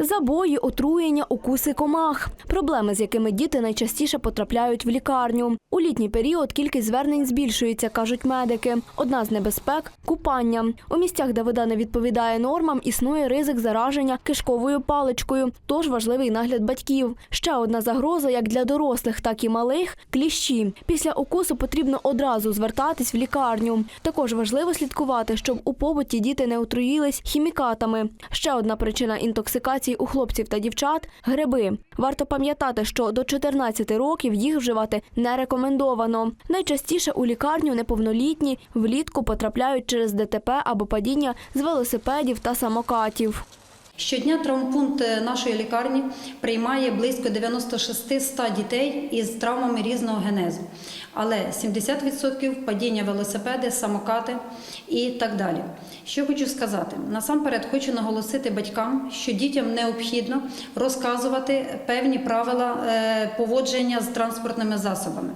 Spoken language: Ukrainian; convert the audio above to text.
Забої, отруєння, укуси комах. Проблеми, з якими діти найчастіше потрапляють в лікарню. У літній період кількість звернень збільшується, кажуть медики. Одна з небезпек купання. У місцях, де вода не відповідає нормам, існує ризик зараження кишковою паличкою, тож важливий нагляд батьків. Ще одна загроза, як для дорослих, так і малих кліщі. Після укусу потрібно одразу звертатись в лікарню. Також важливо слідкувати, щоб у побуті діти не отруїлись хімікатами. Ще одна причина інтоксикації у хлопців та дівчат гриби. Варто пам'ятати, що до 14 років їх вживати не рекомендовано. Найчастіше у лікарню неповнолітні влітку потрапляють через ДТП або падіння з велосипедів та самокатів. Щодня травмпункт е, нашої лікарні приймає близько 96-100 дітей із травмами різного генезу. Але 70% падіння велосипеди, самокати і так далі. Що хочу сказати? Насамперед хочу наголосити батькам, що дітям необхідно розказувати певні правила е, поводження з транспортними засобами.